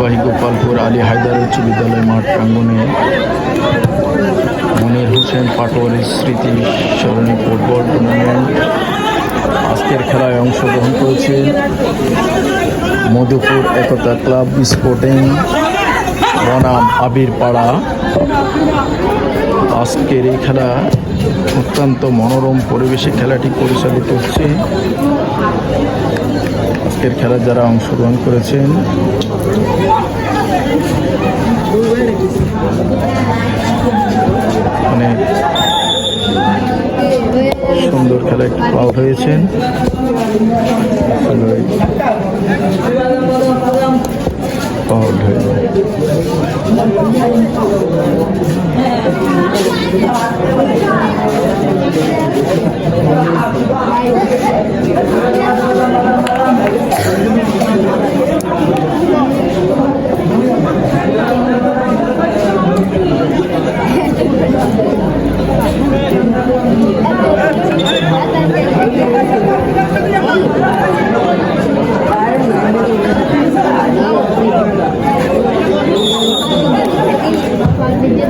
ঐতিহ্যবাহী গোপালপুর আলী হায়দার উচ্চ বিদ্যালয় মাঠ প্রাঙ্গণে মনির হোসেন পাটোয়ারির স্মৃতি স্মরণী ফুটবল টুর্নামেন্ট আজকের খেলায় অংশগ্রহণ করেছে মধুপুর একতা ক্লাব স্পোর্টিং বনাম আবির পাড়া আজকের এই খেলা অত্যন্ত মনোরম পরিবেশে খেলাটি পরিচালিত হচ্ছে। আজকের খেলা যারা অংশগ্রহণ করেছেন সুন্দর খেলা একটু পাওয়া হয়েছে পাওয়া হয়েছে Thank you.